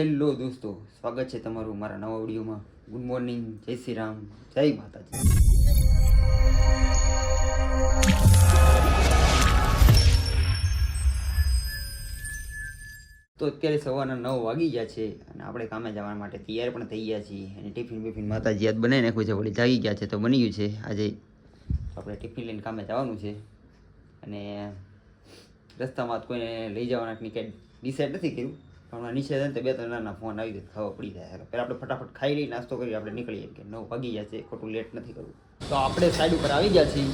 Hello દોસ્તો, સ્વાગત છે તમારું મારા નવા વિડીયોમાં. ગુડ મોર્નિંગ જય શ્રી રામ, જય માતાજી. તો અત્યારે સવારના નવ વાગી ગયા છે અને આપણે કામે જવા માટે તૈયાર પણ થઈ ગયા છીએ. અને ટિફિન બિફિન માતાજી યાદ બનાવી નાખ્યું છે, વળી જાગી ગયા છે તો બની ગયું છે આજે. આપણે ટિફિન લઈને કામે જવાનું છે. અને રસ્તામાં કોઈને લઈ જવાના કંઈ ડિસાઈડ નથી કર્યું. હમણાં નીચે બે ત્રણ નાના ફોન આવી જાય ખાવા પડી જાય. પહેલાં આપણે ફટાફટ ખાઈ લઈ નાસ્તો કરી આપણે નીકળીએ કે નવ વાગી જશે ખોટું લેટ નથી કરવું. તો આપણે સાઈડ ઉપર આવી ગયા છીએ.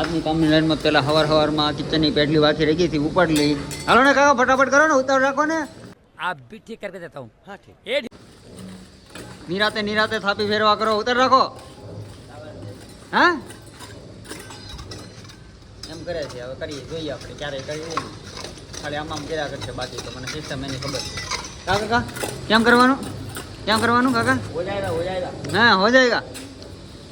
અને કામની લાઈનમાં પહેલાં હવાર હવારમાં કિચનની પેટલી રહી ગઈ હતી ઉપર લઈ. હાલો ને કાકા ફટાફટ કરો ને ઉતાર રાખો ને. આ બી ઠીક કરી દેતા હું હા ઠીક. એ નિરાતે નિરાતે થાપી ફેરવા કરો ઉતાર રાખો. હા? એમ કરે છે હવે કરીએ જોઈએ આપણે ક્યારે કરીએ ખાલી આમ આમ કર્યા કરશે બાકી તો મને સિસ્ટમ એની ખબર છે. કાકા કેમ કરવાનું? કેમ કરવાનું કાકા? હો જાયગા હો જાયગા. હા હો જાયગા.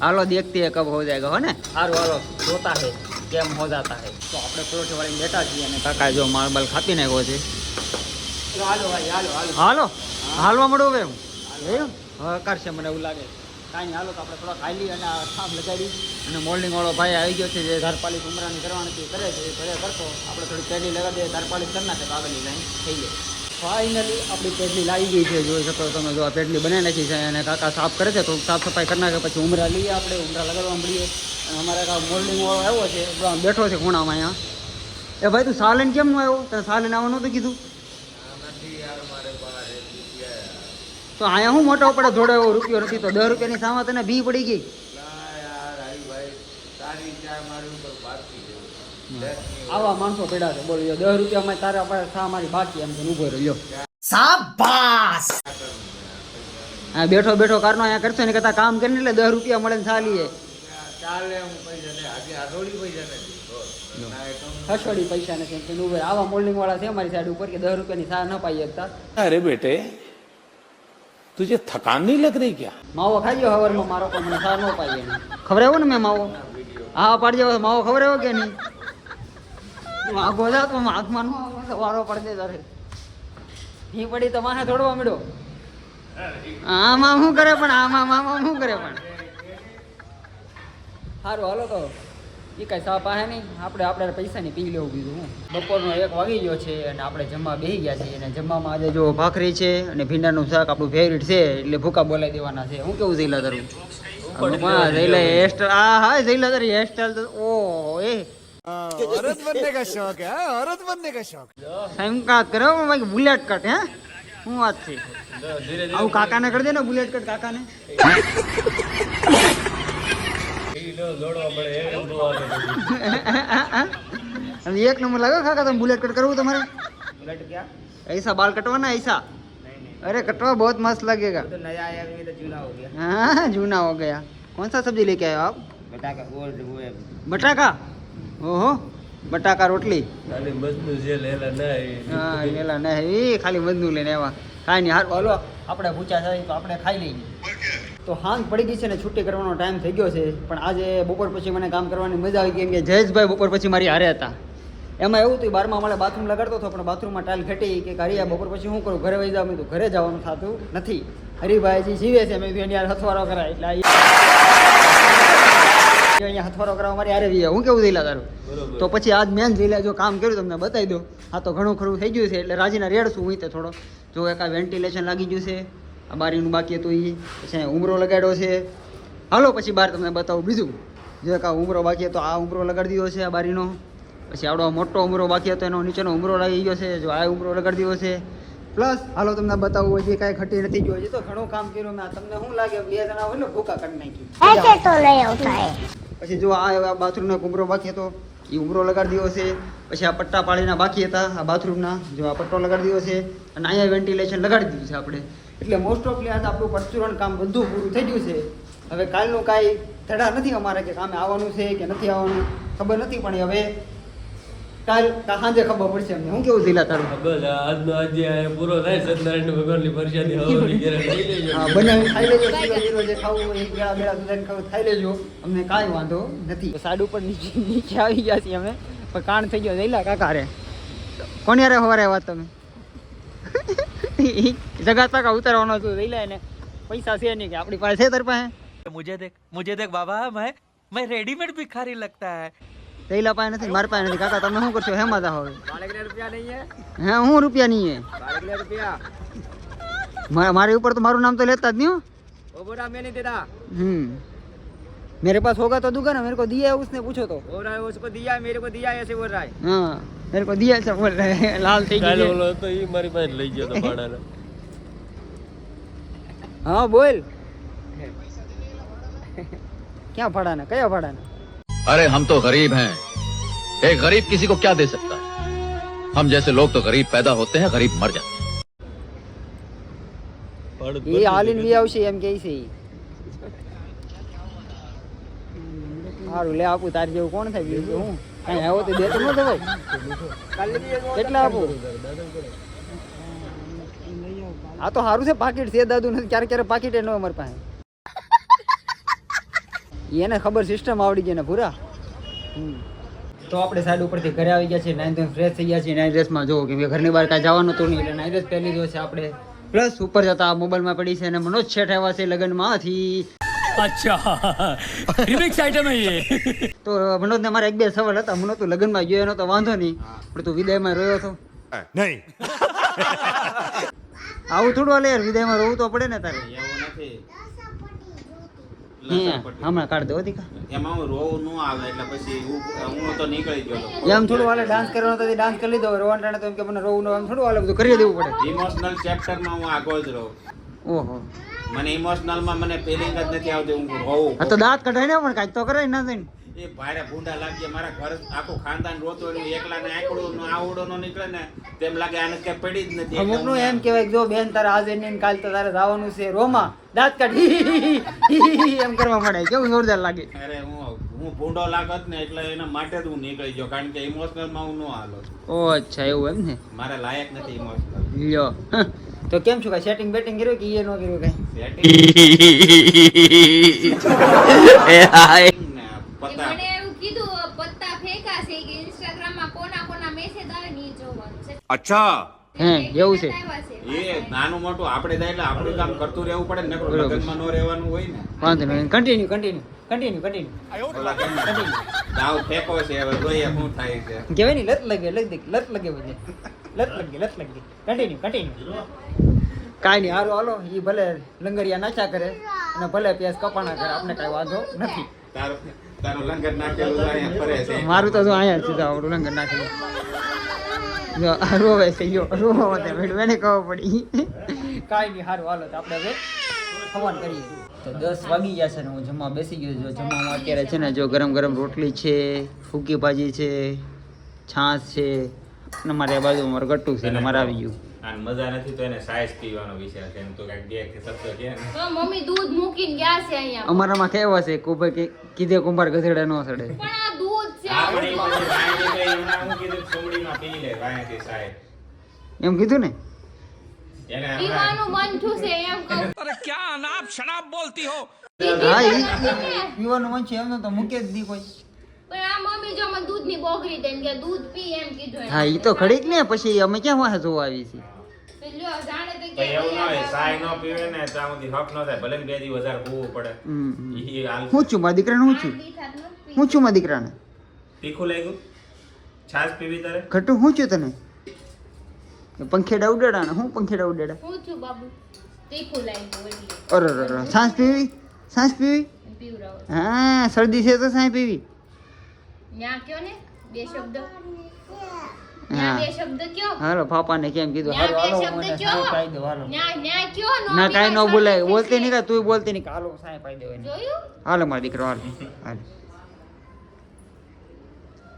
હાલો દેખતી હે કબ હો જાયગા હો ને? સારું હાલો જોતા હે કેમ હો જાતા હે. તો આપણે પરોઠી વાળી બેઠા છીએ અને કાકા જો માર્બલ ખાતી નાખ્યો છે. હાલો હાલો હાલો હાલવા મળો હવે હું. કરશે મને એવું લાગે. કાંઈ હાલો તો આપણે થોડાક હાલી અને આ થાપ લગાડી. અને મોલ્ડિંગ વાળો ભાઈ આવી ગયો છે, જે ધારપાલિશ ઉમરાની કરવાની તે કરે છે, એ ઘરે કરતો. આપણે થોડી પેઢી લગાવી દઈએ ધારપાલિક કરી નાખે તો આગળની લાઈન થઈ જાય. ફાઇનલી આપણી પેટલી લાવી ગઈ છે, જોઈ શકો તમે જો આ પેટલી બનાવી નાખી છે અને કાકા સાફ કરે છે, તો સાફ સફાઈ કરી નાખે, પછી ઉમરા લઈએ આપણે, ઉમરા લગાડવા મળીએ. અમારે કાંઈ મોલ્ડિંગવાળો આવ્યો છે બેઠો છે ખૂણામાં અહીંયા. એ ભાઈ તું સાલન કેમ આવ્યો? તને સાલન આવવાનું નહોતું કીધું? તો અહીંયા હું મોટો પડે જોડે એવો રૂપિયો નથી તો દસ રૂપિયાની સામે તને ભી પડી ગઈ. આવા માણસો પેડા છે બોલ્યો દસ રૂપિયામાં તારા પાસે સા મારી બાકી એમ તો ઊભો રહ્યો. સાબાસ હા બેઠો બેઠો કારનો અહીંયા કરશો ને કહેતા કામ કરીને એટલે દસ રૂપિયા મળે ને ચાલીએ. ચાલે હું પૈસા હસોડી પૈસા નથી આવા મોલ્ડિંગ વાળા છે મારી સાઈડ ઉપર કે દસ રૂપિયાની સા ન પાઈ શકતા અરે બેટે तुझे थकान नहीं लग रही क्या માવો ખાઈ ગયો હવારમાં મારો પણ મને સા ન પાઈ એને ખબર આવ્યો ને મેં માવો હા પાડજે માવો ખબર આવ્યો કે નહીં આગો જા તો હાથમાં નો આવે તો વારો પડદે તારે ભી પડી તો માથે થોડવા મળ્યો આમાં શું કરે પણ આમાં મામા શું કરે પણ સારું હાલો તો એ કાંઈ સા પાસે નહીં આપણે આપણે પૈસાની પી લેવું બીજું હું બપોરનો એક વાગી ગયો છે અને આપણે જમવા બેસી ગયા છીએ અને જમવામાં આજે જો ભાખરી છે અને ભીંડાનું શાક આપણું ફેવરિટ છે એટલે ભૂકા બોલાવી દેવાના છે હું કેવું જઈલા તારું હા જઈલા હેરસ્ટાઈલ આ હા જઈલા તારી હેરસ્ટાઈલ તો ઓ એ औरत बनने का शौक है हाँ? औरत बनने का शौक સંકાત કરો ભાઈ બુલેટ કટ હે શું વાત છે આવું કાકાને કરી દે ને બુલેટ કટ કાકાને અને એક નંબર લાગ્યો કાકા તમે બુલેટ કટ કરવું તમારે बुलेट क्या ऐसा बाल कटवाना ऐसा अरे कटवा बहुत मस्त लगेगा तो नया आया अभी तो चूना हो गया हाँ जूना हो गया कौन सा सब्जी लेके आए हो आप बेटा का गोल्ड वो है बटाका ओहो બટાકા રોટલી खाली मजनू से लेला नहीं હા એલા નહીં ખાલી મજનું લઈને આવ્યા કાંઈ નહીં હારું હાલો આપણે પૂછ્યા છે તો આપણે ખાઈ લઈએ તો હાંગ પડી ગઈ છે ને છૂટી કરવાનો ટાઈમ થઈ ગયો છે. પણ આજે બપોર પછી મને કામ કરવાની મજા આવી કેમ કે જયેશભાઈ બપોર પછી મારી હારે હતા. એમાં એવું હતું બારમાં મારે બાથરૂમ લગાડતો હતો પણ બાથરૂમમાં ટાઇલ ઘટી કે હરિયા બપોર પછી શું કરું? ઘરે વહી જાવ મેં તો ઘરે જવાનું થતું નથી. હરિભાઈજી જીવે છે મેં એની યાર હથવારો કરાય. એટલે અહીંયા હથવારો કરવા મારી હારે વીએ. હું કેવું જઈલા તારું? તો પછી આજ મેન જઈલા જો કામ કર્યું તમને બતાવી દો હા તો ઘણું ખરું થઈ ગયું છે એટલે રાજીના રેડ શું હું તે થોડો. જો એક વેન્ટિલેશન લાગી ગયું છે આ બારીનું બાકી હતું એ પછી ઉમરો લગાડ્યો છે. હાલો પછી બાર તમને બતાવું બીજું. જો કે આ ઉમરો બાકી હતો આ ઉમરો લગાડી દીધો છે આ બારીનો. પછી આવડો મોટો ઉમરો બાકી હતો એનો નીચેનો ઉમરો લાગી ગયો છે. જો આ ઉમરો લગાડી દીધો છે. પ્લસ હાલો તમને બતાવું હજી કાંઈ ખટી નથી જોઈ હજી તો ઘણું કામ કર્યું મેં. તમને શું લાગે? બે જણા હોય ને ભૂકા કરી નાખી. પછી જો આ બાથરૂમનો કુમરો બાકી હતો. એ ઉમરો લગાડી દીધો છે. પછી આ પટ્ટા પાળીના બાકી હતા આ બાથરૂમના. જો આ પટ્ટો લગાડી દીધો છે. અને અહીંયા વેન્ટિલેશન લગાડી દીધું છે આપણે. એટલે મોસ્ટ ઓફલી આજે આપણું પરચુરણ કામ બધું પૂરું થઈ ગયું છે. હવે કાલનું કાંઈ ધડા નથી અમારે કે કામે આવવાનું છે કે નથી આવવાનું ખબર નથી પણ હવે કાલ સાંજે ખબર પડશે અમને. હું કેવું દિલા તારું? બસ આજનો આજે પૂરો થાય સત્યનારાયણ ભગવાનની પ્રસાદી હવાની ઘેરે લઈ હા બનાવી ખાઈ લેજો જે ખાવું હોય એ ગળા દુધાને ખાવું ખાઈ લેજો. અમને કાંઈ વાંધો નથી. સાડુ ઉપર નીચે નીચે આવી ગયા છીએ અમે પણ કાણ થઈ ગયો જઈલા કાકા રે કોણ યારે સવારે વાત તમે? જગા તક ઉતારવાનો છું લઈ લે પૈસા છે નહીં કે આપણી પાસે છે તારી પાસે? મુજે દેખ મુજે દેખ બાબા મેં મેં રેડીમેડ ભિખારી લગતા હે. તેલા પાસે નથી માર પાસે નથી. કાકા તમે શું કરશો? હેમાં જાવ હવે. રૂપિયા નહીં હે? હા હું રૂપિયા નહીં હે. રૂપિયા. મારી ઉપર તો મારું નામ તો લેતા જ નહીં હો. બોડા દેતા. હમ. मेरे पास होगा तो दूंगा ना मेरे को दिया है उसने पूछो तो बोल रहा है उसको दिया मेरे को दिया ऐसे बोल रहा है हाँ मेरे को दिया ऐसा बोल रहे हैं लाल થઈ કાલે ગઈ ઓલો હતો ઈ મારી પાસે લઈ ગયો તો ભાડાને હા બોલ ક્યાં ભાડાના કયા ભાડાના अरे हम तो गरीब हैं एक गरीब किसी को क्या दे सकता है हम जैसे लोग तो गरीब पैदा होते हैं गरीब मर जाते हैं ભાડું એ હાલીને લઈ આવશે એમ કે છે ઈ. સારું લે આપું, તારી જેવું કોણ થાય? બીજું હું? કઈ આવો તો દેતો ન થવાય કેટલા આપું? આ તો સારું છે, પાકીટ છે, દાદુ નથી ક્યારે ક્યારે પાકીટ ન અમારી પાસે. એને ખબર સિસ્ટમ આવડી ગઈ ને પૂરા તો આપણે સાઈડ ઉપરથી ઘરે આવી ગયા છીએ નાઇન ધોઈને ફ્રેશ થઈ ગયા છે નાઇન ડ્રેસમાં જોવો કે ઘરની બહાર કાંઈ જવાનું તો નહીં, એટલે નાઇન ડ્રેસ પહેરી જો છે આપણે પ્લસ ઉપર જતા મોબાઈલમાં પડી છે અને મનોજ છેઠ આવ્યા છે લગ્નમાંથી તો મનોજને મારા એક બે સવાલ હતા. મનોજ તું લગ્નમાં ગયો એનો તો વાંધો નહીં. પણ તું વિદાયમાં રહ્યો હતો નહીં. આવું થોડું હાલે યાર વિદાયમાં રહું તો પડે ને તારે. એવું નથી. હે, હમણાં કાઢ દો દીકા. એમાં હું રોવું ન આવે એટલે પછી હું હું તો નીકળી ગયો એમ થોડું હાલે ડાન્સ કરવાનો તો ડાન્સ કરી લીધો. રોવાન ટાણે તો એમ કે મને રોવું ન એમ થોડું હાલે બધું. કરી દેવું પડે. ઇમોશનલ ચેપ્ટરમાં હું આગળ જ રહું. ઓહો. મને ઇમોશનલમાં મને ફિલિંગ જ નથી આવતી હું આ તો દાંત કઢાઈ ને પણ કાંઈક તો કરે ના. એ ભારે ભૂંડા લાગ્યા મારા ઘર આખું ખાનદાન રોતો એકલા ને આકડો નો આવડો નો નીકળે ને તેમ લાગે આને કે પડી જ નથી. અમુકનું એમ કહેવાય જો બેન તારે આજે નહીં કાલ તો તારે જવાનું છે. રોમા દાંત કાઢી. એમ કરવા પડે કેવું જોરદાર લાગે. અરે હું હું ભૂંડો લાગત ને એટલે એના માટે જ હું નીકળી ગયો. કારણ કે ઇમોશનલમાં હું ન હાલો ઓ અચ્છા એવું એમ ને? મારે લાયક નથી ઇમોશનલ લ્યો. તો કેમ છું? કાંઈ સેટિંગ બેટિંગ કર્યું કે એ ન કર્યું કાંઈ? ને પતા મને એવું કીધું પત્તા ફેંકા છે કે ઇન્સ્ટાગ્રામમાં કોના કોના મેસેજ આવે ને ઈ અચ્છા. હમ એવું છે. એ નાનું મોટું આપણે થાય એટલે આપણું કામ કરતું રહેવું પડે ને નકરો નો રહેવાનું હોય ને. વાંધો નહીં કન્ટિન્યુ કન્ટિન્યુ કન્ટિન્યુ કન્ટિન્યુ દાવ ફેંકો છે હવે જોઈએ શું થાય છે. કહેવાય ને લત લાગે લગ દે લત લાગે બધે. લત લાગે લત લાગે. કન્ટિન્યુ કન્ટિન્યુ કાંઈ નહીં હાલો હાલો. એ ભલે લંગરિયા નાચા કરે અને ભલે પ્યાસ કપાણા કરે આપણે કઈ વાંધો નથી. તારું તારું લંગર નાખેલું અહીંયા ફરે છે. મારું તો અહીંયા સીધા આવડું લંગર નાખેલું. રોવે છે, જો, રોવા માટે મેડમ ને ખબર પડી. કાંઈ નહીં સારું હાલો, તો આપણે હવે હવન કરીએ. તો દસ વાગી ગયા છે ને, હું જમવા બેસી ગયો જો જમવામાં અત્યારે છે ને, જો ગરમ ગરમ રોટલી છે, ફૂકી ભાજી છે, છાશ છે, અને મારે બાજુ મારું ગટ્ટું છે, ને મારે આવી ગયું. આને મજા નથી તો એને સાઈઝ પીવાનો વિચાર છે. એમ તો કાંઈક બે કે શબ્દ કે તો મમ્મી દૂધ મૂકીને ગયા છે અહીંયા. અમારામાં કેવો છે? કુંભાર કે કીધે કુંભાર ગધેડા નો સડે પણ આ દૂધ છે આ પણ ઈ પછી વાંયથી તો હું કીધું સુમડીમાં પી લે વાંયથી સાહેબ. એમ કીધું ને? પીવાનું મન થયું છે એમ કહું. હા? ઈ પીવાનું મન છે એમને તો મૂકે જ દી કોઈ. પણ આ મમ્મી જો મને દૂધની બોગરી દે કે દૂધ પી એમ કીધું હા ઈ તો ખડીક ને પછી અમે ક્યાં વાહ જોવા આવી છીએ? તો લ્યો જાણે તો તો કે એવું ના હોય સાય ન પીવે ને ત્યાં સુધી હક ન થાય ભલે ને વધારે હોવું પડે. હમ, હમ. ઈ હાલ હું છું તને? પંખેડા ઉડાડા ને હું પંખેડા ઉડાડા? હું છું બાબુ. તીખું લાગ્યું અરે અરે અરે પીવી? સાસ પીવી? હા શરદી છે તો સાસ પીવી. ન્યા કયો ને? બે શબ્દ. હાલો પાપાને કેમ કીધું? હાલો હાલો મને કયો? પાઈ દો હાલો. ન્યા ન્યા કયો? નો કાંઈ ન બોલાય. બોલતી નહીં તું બોલતી નહીં હાલો સાય પાઈ દો હાલો મારો દીકરો હાલો. હાલો.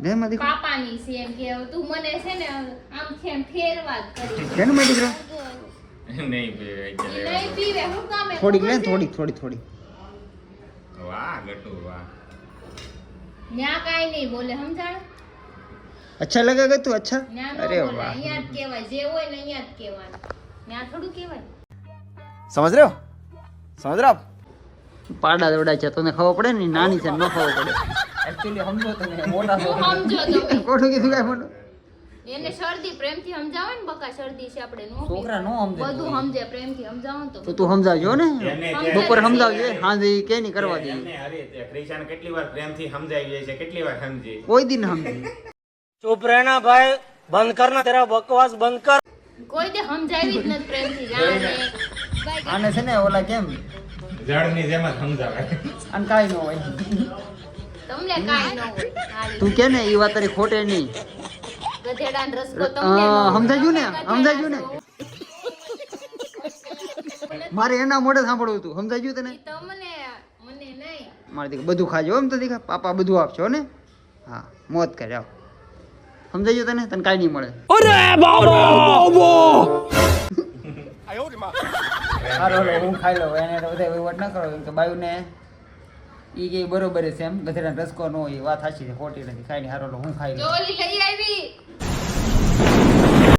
લે મારો દીકરો. પાપાની છે એમ કે તું મને છે ને આમ છે એમ ફેરવા કરી કે મારો દીકરો? નહીં પીવે નહીં પીવે હું કામે થોડીક લે? થોડીક થોડીક થોડીક. વાહ ગટુ વાહ. ન્યા કાંઈ નહીં બોલે સમજાણ? અચ્છા લગા તું? અચ્છા? અરે વાહ. અહીંયા જ કહેવાય. જે હોય ને અહીંયા જ કહેવાનું ત્યાં થોડું કહેવાય. સમજ રહ્યો? સમજ રહ્યો પાડા દોડા છે તને ખબર પડે ને? નાની છે ન ખબર પડે. એક્ચ્યુઅલી સમજો તમે મોટા સમજો કોઠું કીધું કાઈ મોટું એને શરદી પ્રેમથી સમજાવે ને બકા શરદી છે આપણે નો છોકરા નો સમજે. બધું સમજે પ્રેમથી સમજાવો તો. તું સમજાવજો ને? બપોર સમજાવજે હાંજે કે નહીં કરવા દે. અરે તે કેટલી વાર પ્રેમથી સમજાવી છે કેટલી વાર સમજે? કોઈ દિન સમજે. ચૂપ રહેના ભાઈ બંધ કર કરના તેરા બકવાસ બંધ કર. કોઈ તે સમજાવી જ નથી પ્રેમથી જાણે. આને છે ને ઓલા કેમ? ઝાડની જેમ સમજાવે. અને કાઈ ન હોય. તમને કાઈ ન હોય. તું કે ને ઈ વાત તારી ખોટે નહીં. ગધેડાન રસકો તમને સમજાયું ને? સમજાયું ને? મારે એના મોઢે સાંભળવું હતું. સમજાયું તને? તમને મને નહીં. મારે બધું ખાજો એમ તો દીખા પાપા બધું આપજો ને? હા મોત કરાવ આવ સમજાયું તને? તને કાંઈ નહીં મળે. સારો લો હું ખાઈ લઉં. એને તો બધા વહીવટ ન કરો કે બાયુને ઈ કે બરોબર છે એમ. ગધેડા રસકો ન હોય એ વાત સાચી છે ખોટી નથી. કાંઈ નહીં હારો લો હું ખાઈ લઉં. લઈ આવી.